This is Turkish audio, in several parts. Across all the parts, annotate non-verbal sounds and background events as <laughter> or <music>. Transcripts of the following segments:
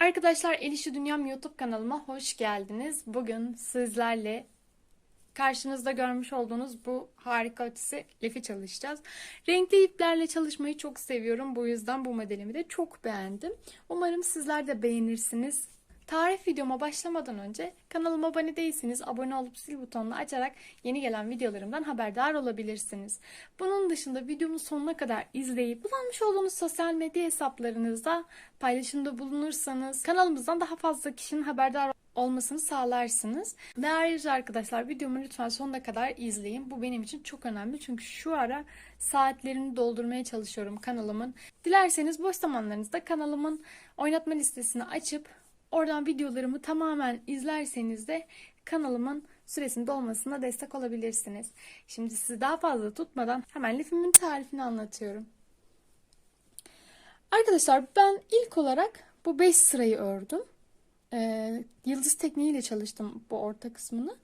Arkadaşlar El Dünyam YouTube kanalıma hoş geldiniz. Bugün sizlerle karşınızda görmüş olduğunuz bu harika ötesi lifi çalışacağız. Renkli iplerle çalışmayı çok seviyorum. Bu yüzden bu modelimi de çok beğendim. Umarım sizler de beğenirsiniz. Tarif videoma başlamadan önce kanalıma abone değilseniz abone olup zil butonunu açarak yeni gelen videolarımdan haberdar olabilirsiniz. Bunun dışında videomu sonuna kadar izleyip kullanmış olduğunuz sosyal medya hesaplarınızda paylaşımda bulunursanız kanalımızdan daha fazla kişinin haberdar olmasını sağlarsınız. Ve ayrıca arkadaşlar videomu lütfen sonuna kadar izleyin. Bu benim için çok önemli çünkü şu ara saatlerini doldurmaya çalışıyorum kanalımın. Dilerseniz boş zamanlarınızda kanalımın oynatma listesini açıp Oradan videolarımı tamamen izlerseniz de kanalımın süresinin dolmasına destek olabilirsiniz. Şimdi sizi daha fazla tutmadan hemen lifimin tarifini anlatıyorum. Arkadaşlar ben ilk olarak bu 5 sırayı ördüm. Ee, yıldız tekniğiyle çalıştım bu orta kısmını.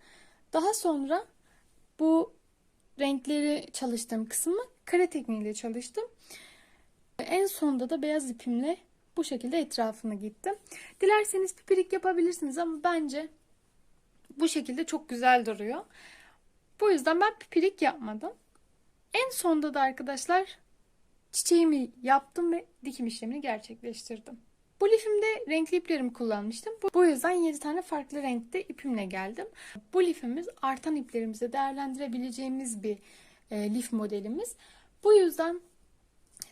Daha sonra bu renkleri çalıştığım kısmı kare tekniğiyle çalıştım. En sonunda da beyaz ipimle bu şekilde etrafını gittim. Dilerseniz pipirik yapabilirsiniz ama bence bu şekilde çok güzel duruyor. Bu yüzden ben pipirik yapmadım. En sonda da arkadaşlar çiçeğimi yaptım ve dikim işlemini gerçekleştirdim. Bu lifimde renkli iplerimi kullanmıştım. Bu yüzden 7 tane farklı renkte ipimle geldim. Bu lifimiz artan iplerimizi değerlendirebileceğimiz bir e, lif modelimiz. Bu yüzden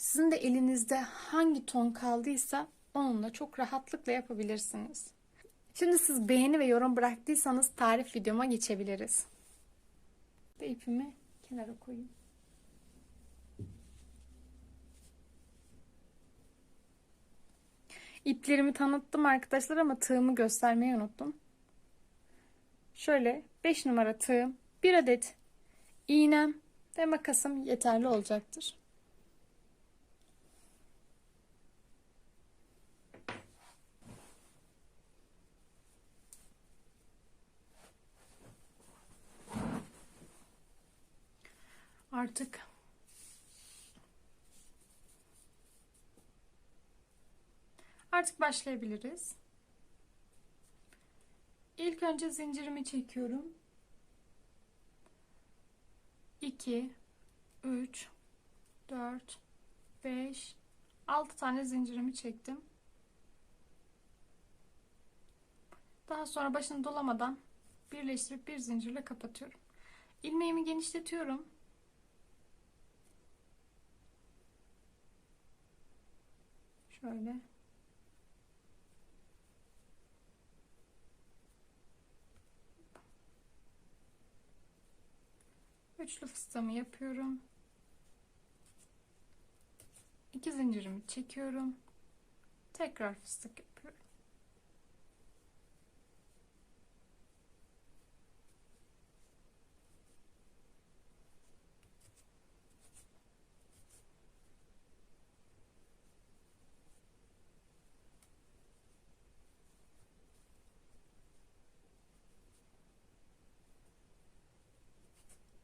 sizin de elinizde hangi ton kaldıysa onunla çok rahatlıkla yapabilirsiniz. Şimdi siz beğeni ve yorum bıraktıysanız tarif videoma geçebiliriz. Ve ipimi kenara koyayım. İplerimi tanıttım arkadaşlar ama tığımı göstermeyi unuttum. Şöyle 5 numara tığım, 1 adet iğnem ve makasım yeterli olacaktır. Artık Artık başlayabiliriz. İlk önce zincirimi çekiyorum. 2 3 4 5 6 tane zincirimi çektim. Daha sonra başını dolamadan birleştirip bir zincirle kapatıyorum. İlmeğimi genişletiyorum. Şöyle. Üçlü fıstığımı yapıyorum. İki zincirimi çekiyorum. Tekrar fıstık yapıyorum.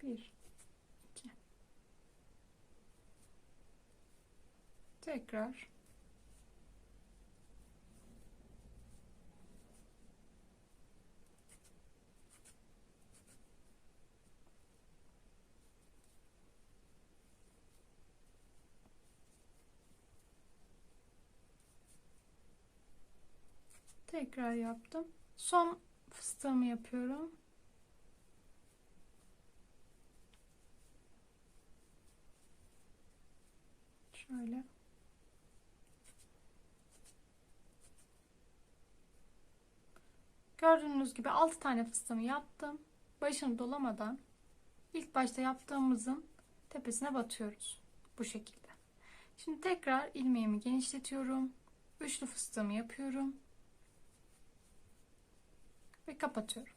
Bir, iki. Tekrar. Tekrar yaptım. Son fıstığımı yapıyorum. Şöyle. Gördüğünüz gibi 6 tane fıstığımı yaptım. Başını dolamadan ilk başta yaptığımızın tepesine batıyoruz. Bu şekilde. Şimdi tekrar ilmeğimi genişletiyorum. Üçlü fıstığımı yapıyorum. Ve kapatıyorum.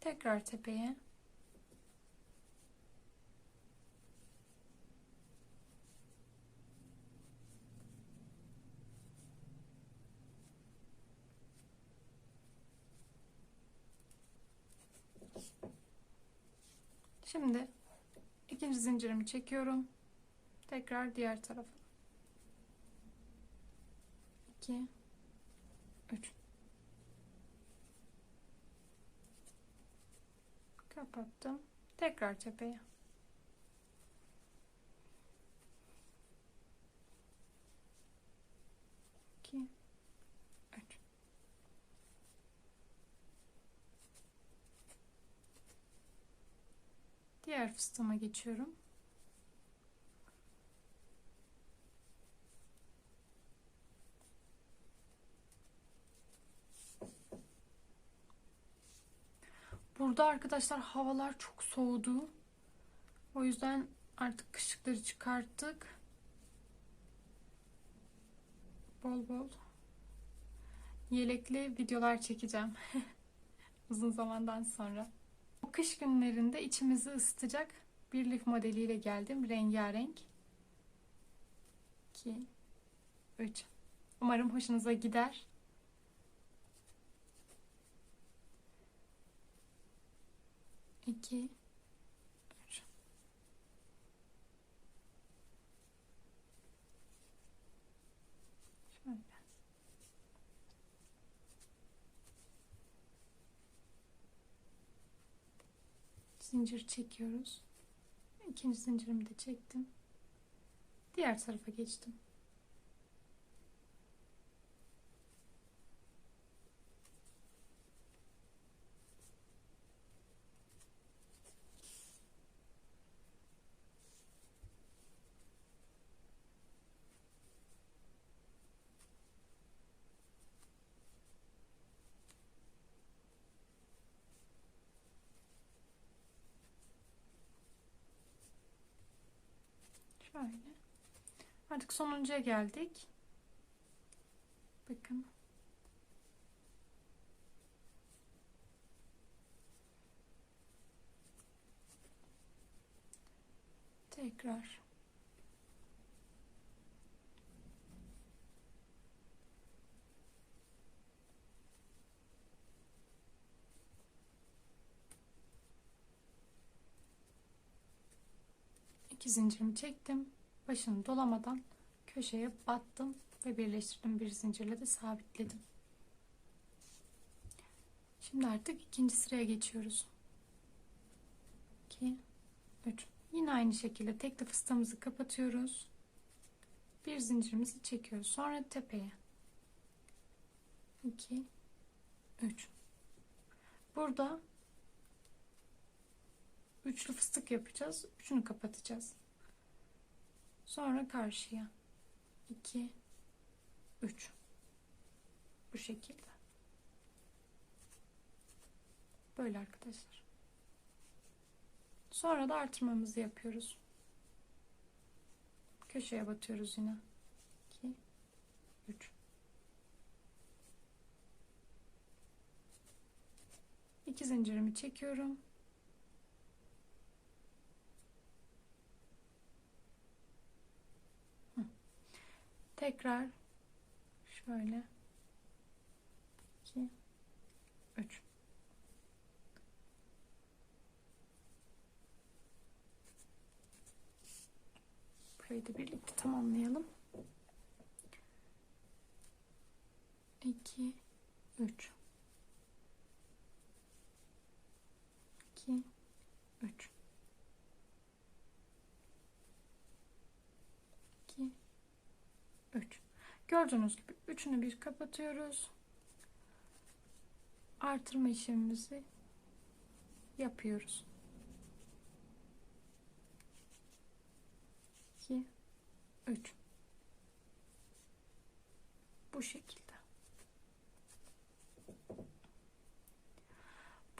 Tekrar tepeye Şimdi ikinci zincirimi çekiyorum. Tekrar diğer tarafa. 2 3 Kapattım. Tekrar tepeye. İki, üç. Diğer fıstığıma geçiyorum. Burada arkadaşlar havalar çok soğudu. O yüzden artık kışlıkları çıkarttık. Bol bol yelekli videolar çekeceğim. <laughs> Uzun zamandan sonra. Bu kış günlerinde içimizi ısıtacak bir lif modeliyle geldim. Rengarenk. 2 3 Umarım hoşunuza gider. İki, üç. Şöyle. Zincir çekiyoruz. İkinci zincirimi de çektim. Diğer tarafa geçtim. Şöyle. Artık sonuncuya geldik. Bakın. Tekrar. İki zincirimi çektim. Başını dolamadan köşeye battım ve birleştirdim. Bir zincirle de sabitledim. Şimdi artık ikinci sıraya geçiyoruz. 2 3 Yine aynı şekilde tekli fıstığımızı kapatıyoruz. Bir zincirimizi çekiyoruz. Sonra tepeye. 2 3 Burada üçlü fıstık yapacağız. Üçünü kapatacağız. Sonra karşıya. 2 3 Bu şekilde. Böyle arkadaşlar. Sonra da artırmamızı yapıyoruz. Köşeye batıyoruz yine. 2 3 2 zincirimi çekiyorum. Tekrar şöyle. 2 3 Burayı da birlikte tamamlayalım. 2 3 2 3 2 3 Gördüğünüz gibi üçünü bir kapatıyoruz. Artırma işlemimizi yapıyoruz. 2 3 Bu şekilde.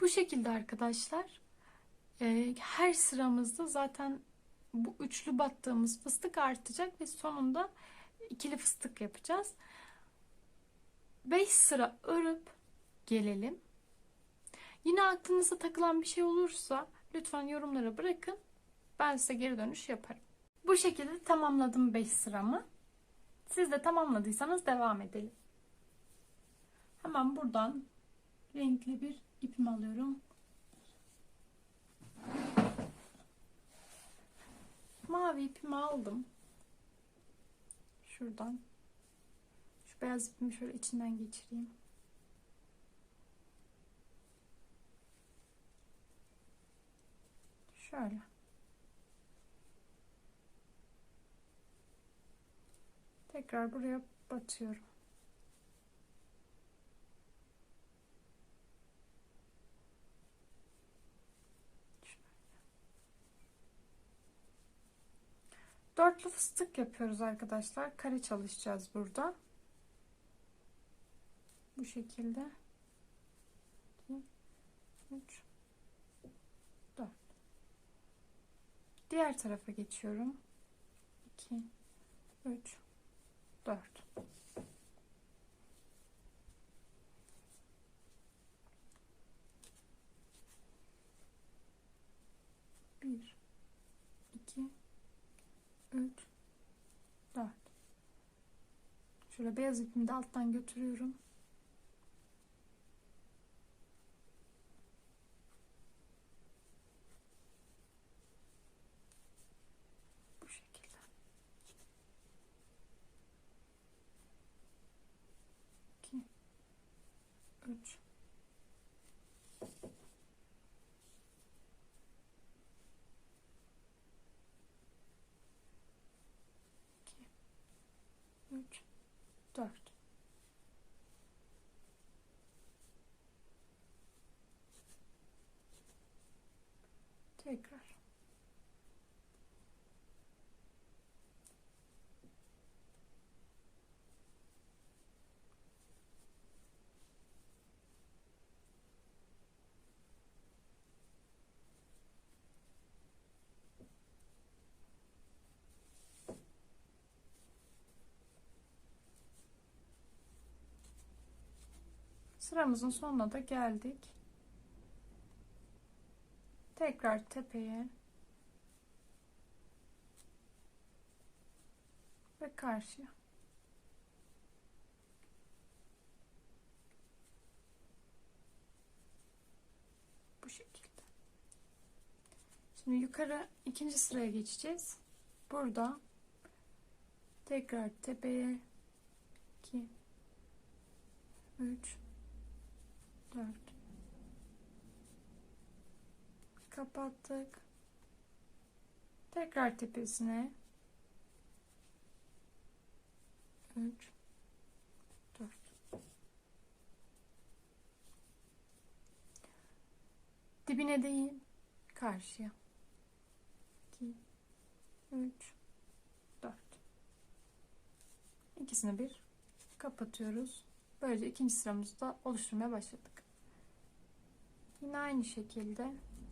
Bu şekilde arkadaşlar e, her sıramızda zaten bu üçlü battığımız fıstık artacak ve sonunda ikili fıstık yapacağız. 5 sıra örüp gelelim. Yine aklınıza takılan bir şey olursa lütfen yorumlara bırakın. Ben size geri dönüş yaparım. Bu şekilde tamamladım 5 sıramı. Siz de tamamladıysanız devam edelim. Hemen buradan renkli bir ipimi alıyorum. Mavi ipimi aldım. Şuradan şu beyaz ipimi şöyle içinden geçireyim. Şöyle. Tekrar buraya batıyorum. Dörtlü fıstık yapıyoruz arkadaşlar. Kare çalışacağız burada. Bu şekilde. 3 4 Diğer tarafa geçiyorum. 2 3 4 1 2 3 4 Şöyle beyaz ipimi de alttan götürüyorum. Bu şekilde. İki, üç, iki, üç, dört. Tekrar. Sıramızın sonuna da geldik. Tekrar tepeye ve karşıya. Bu şekilde. Şimdi yukarı ikinci sıraya geçeceğiz. Burada tekrar tepeye 2 3 4 kapattık. Tekrar tepesine 3 4 Dibine değil, karşıya. 2 3 4 İkisini bir kapatıyoruz. Böylece ikinci sıramızı da oluşturmaya başladık. Yine aynı şekilde 2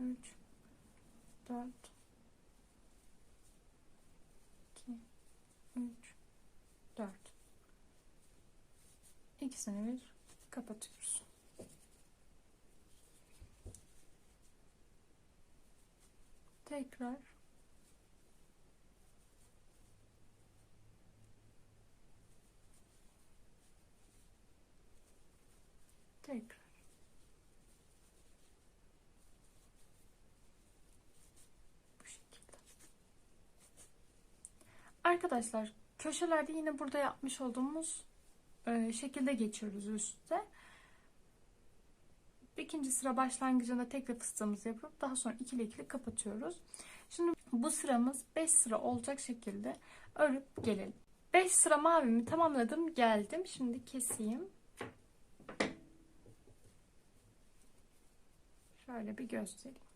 3 4 2 3 4 İkisini bir kapatıyoruz. Tekrar Tekrar. Arkadaşlar köşelerde yine burada yapmış olduğumuz e, şekilde geçiyoruz üstte. İkinci sıra başlangıcında tekli fıstığımızı yapıp daha sonra ikili ikili kapatıyoruz. Şimdi bu sıramız 5 sıra olacak şekilde örüp gelelim. 5 sıra mavimi tamamladım geldim. Şimdi keseyim. Şöyle bir göstereyim.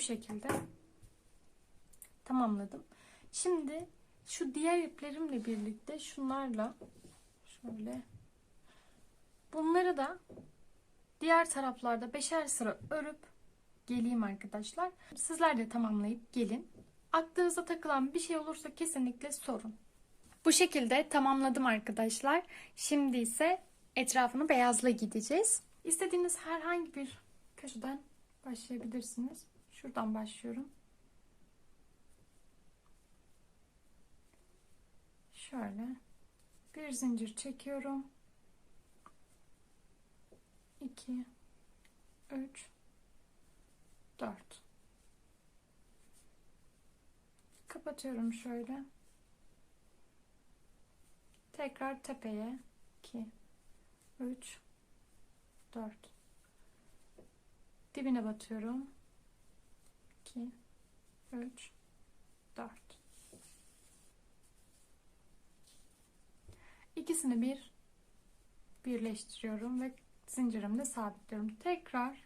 Bu şekilde tamamladım. Şimdi şu diğer iplerimle birlikte şunlarla şöyle bunları da diğer taraflarda beşer sıra örüp geleyim arkadaşlar. Sizler de tamamlayıp gelin. Aklınıza takılan bir şey olursa kesinlikle sorun. Bu şekilde tamamladım arkadaşlar. Şimdi ise etrafını beyazla gideceğiz. İstediğiniz herhangi bir köşeden başlayabilirsiniz. Şuradan başlıyorum. Şöyle bir zincir çekiyorum. 2 3 4 Kapatıyorum şöyle. Tekrar tepeye 2 3 4 Dibine batıyorum. 2 3 4 İkisini bir birleştiriyorum ve zincirimde sabitliyorum. Tekrar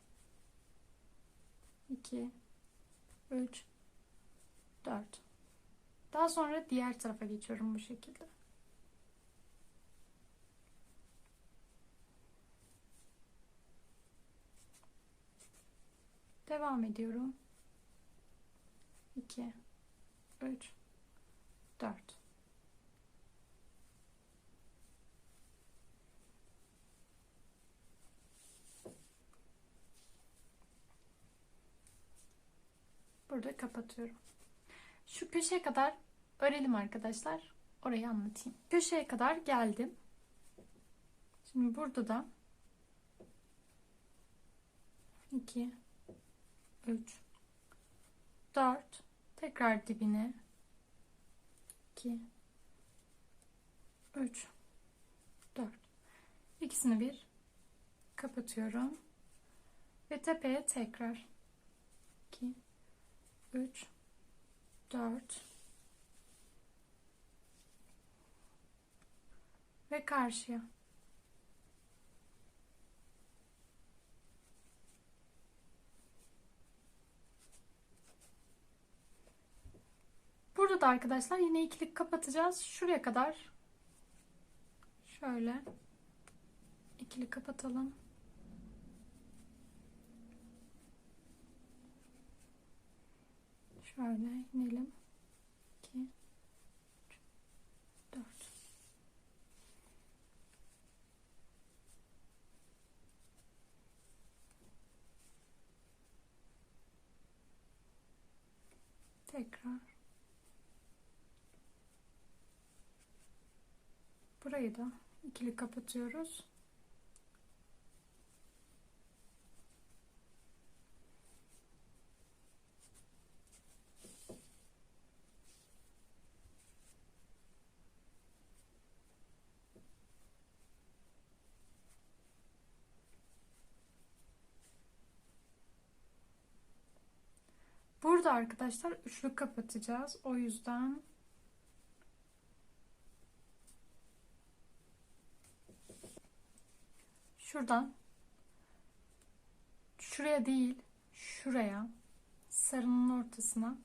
2 3 4 Daha sonra diğer tarafa geçiyorum bu şekilde. Devam ediyorum. 2 3 4 Burada kapatıyorum. Şu köşeye kadar örelim arkadaşlar. Orayı anlatayım. Köşeye kadar geldim. Şimdi burada da 2 3 4 tekrar dibine. 2 3 4 ikisini bir. Kapatıyorum. Ve tepeye tekrar. 2 3 4 ve karşıya Burada da arkadaşlar yine ikilik kapatacağız. Şuraya kadar şöyle ikili kapatalım. Şöyle inelim. 2 3 4 Tekrar Burayı da ikili kapatıyoruz. Burada arkadaşlar üçlü kapatacağız. O yüzden şuradan şuraya değil şuraya sarının ortasına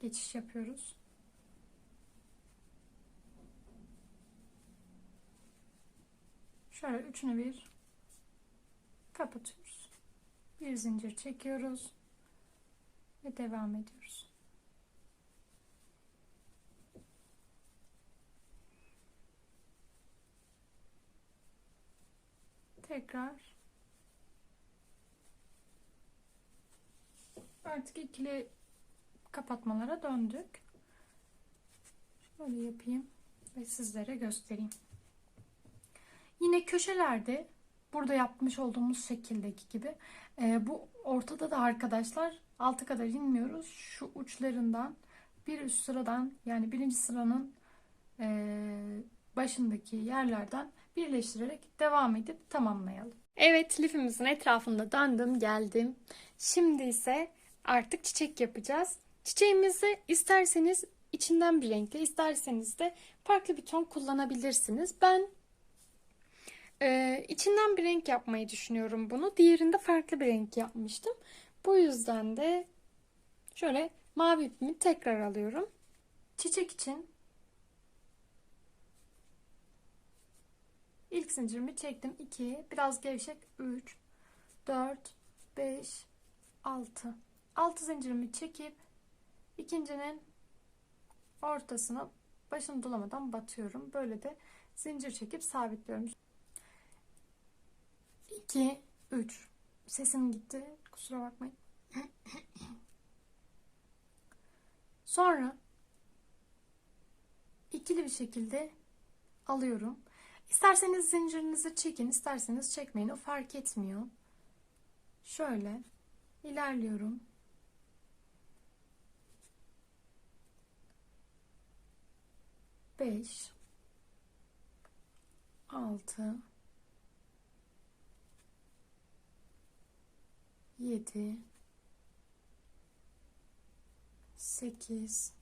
geçiş yapıyoruz. Şöyle üçünü bir kapatıyoruz. Bir zincir çekiyoruz ve devam ediyoruz. Tekrar artık ikili kapatmalara döndük. Şöyle yapayım ve sizlere göstereyim. Yine köşelerde burada yapmış olduğumuz şekildeki gibi e, bu ortada da arkadaşlar altı kadar inmiyoruz. Şu uçlarından bir üst sıradan yani birinci sıranın e, başındaki yerlerden birleştirerek devam edip tamamlayalım. Evet lifimizin etrafında döndüm geldim. Şimdi ise artık çiçek yapacağız. Çiçeğimizi isterseniz içinden bir renkle isterseniz de farklı bir ton kullanabilirsiniz. Ben ee, içinden bir renk yapmayı düşünüyorum bunu. Diğerinde farklı bir renk yapmıştım. Bu yüzden de şöyle mavi ipimi tekrar alıyorum. Çiçek için ilk zincirimi çektim. 2, biraz gevşek 3, 4, 5, 6. 6 zincirimi çekip ikincinin ortasına başını dolamadan batıyorum. Böyle de zincir çekip sabitliyorum. 2, 3. Sesim gitti. Kusura bakmayın. Sonra ikili bir şekilde alıyorum. İsterseniz zincirinizi çekin, isterseniz çekmeyin. O fark etmiyor. Şöyle ilerliyorum. Beş, altı, yedi, sekiz,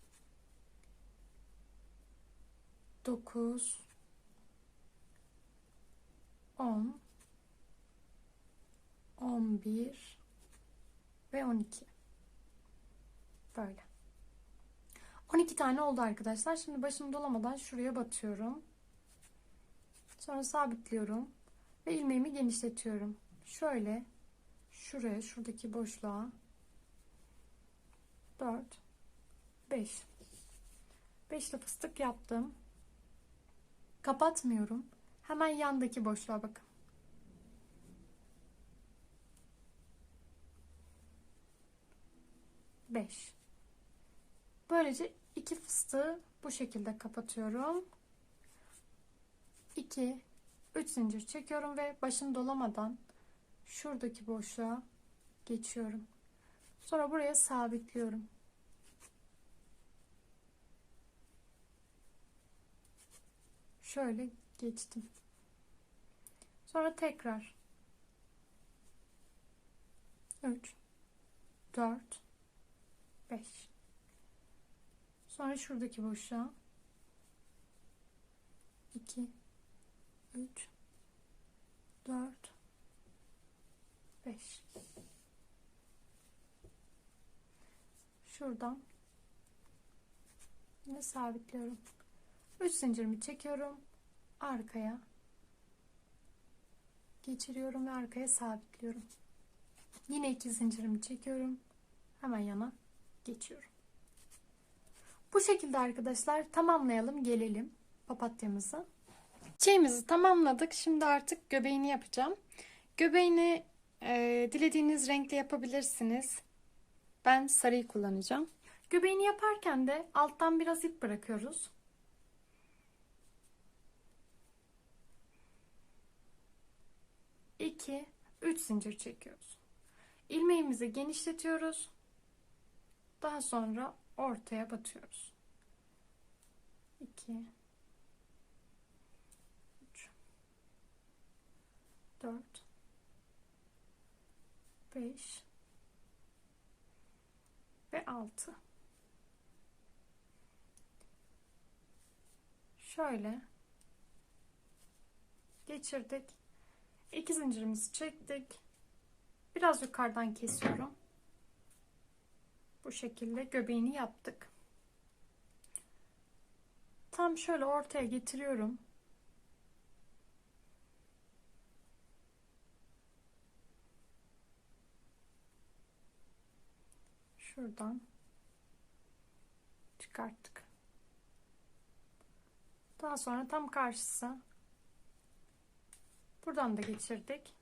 dokuz, on, on bir ve on iki. Böyle. 12 tane oldu arkadaşlar. Şimdi başımı dolamadan şuraya batıyorum. Sonra sabitliyorum. Ve ilmeğimi genişletiyorum. Şöyle şuraya şuradaki boşluğa 4 5 5'li fıstık yaptım. Kapatmıyorum. Hemen yandaki boşluğa bakın. Beş. Böylece iki fıstığı bu şekilde kapatıyorum. 2 3 zincir çekiyorum ve başını dolamadan şuradaki boşluğa geçiyorum. Sonra buraya sabitliyorum. Şöyle geçtim. Sonra tekrar 3 4 5 Sonra şuradaki boşluğa 2 3 4 5 Şuradan yine sabitliyorum. 3 zincirimi çekiyorum. Arkaya geçiriyorum ve arkaya sabitliyorum. Yine 2 zincirimi çekiyorum. Hemen yana geçiyorum. Bu şekilde arkadaşlar tamamlayalım gelelim papatyamızı. Çiçeğimizi tamamladık. Şimdi artık göbeğini yapacağım. Göbeğini e, dilediğiniz renkle yapabilirsiniz. Ben sarıyı kullanacağım. Göbeğini yaparken de alttan biraz ip bırakıyoruz. İki, üç zincir çekiyoruz. İlmeğimizi genişletiyoruz. Daha sonra ortaya batıyoruz. 2 3 4 5 ve 6 şöyle geçirdik. İki zincirimizi çektik. Biraz yukarıdan kesiyorum. Bu şekilde göbeğini yaptık. Tam şöyle ortaya getiriyorum. Şuradan çıkarttık. Daha sonra tam karşısı. Buradan da geçirdik.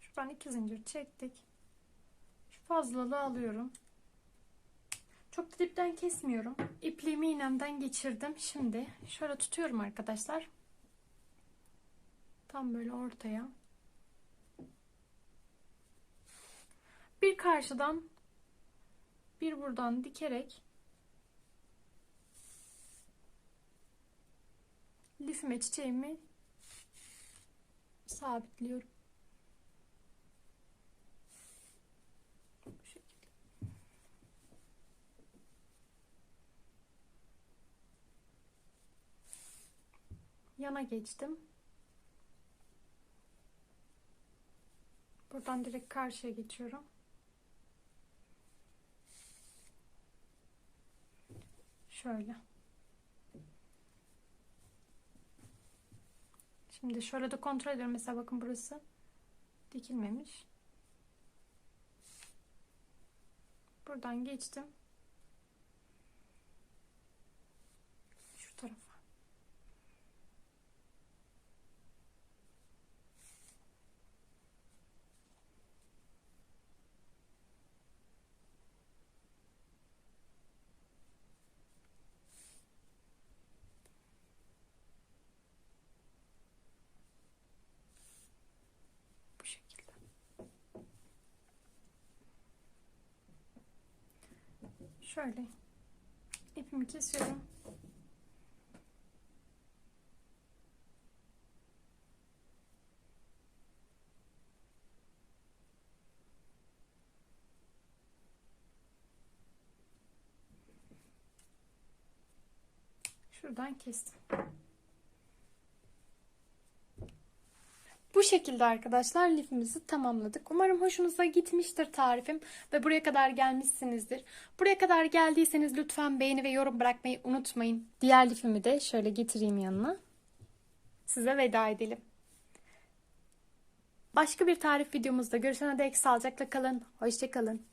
Şuradan iki zincir çektik. Şu fazlalığı alıyorum. Çok dipten kesmiyorum. İpliğimi iğnemden geçirdim. Şimdi şöyle tutuyorum arkadaşlar. Tam böyle ortaya. Bir karşıdan bir buradan dikerek lifime çiçeğimi sabitliyorum. yana geçtim. Buradan direkt karşıya geçiyorum. Şöyle. Şimdi şöyle de kontrol ediyorum. Mesela bakın burası dikilmemiş. Buradan geçtim. Şu tarafa. Şöyle ipimi kesiyorum. Şuradan kestim. Bu şekilde arkadaşlar lifimizi tamamladık. Umarım hoşunuza gitmiştir tarifim ve buraya kadar gelmişsinizdir. Buraya kadar geldiyseniz lütfen beğeni ve yorum bırakmayı unutmayın. Diğer lifimi de şöyle getireyim yanına. Size veda edelim. Başka bir tarif videomuzda görüşene dek sağlıcakla kalın. Hoşçakalın.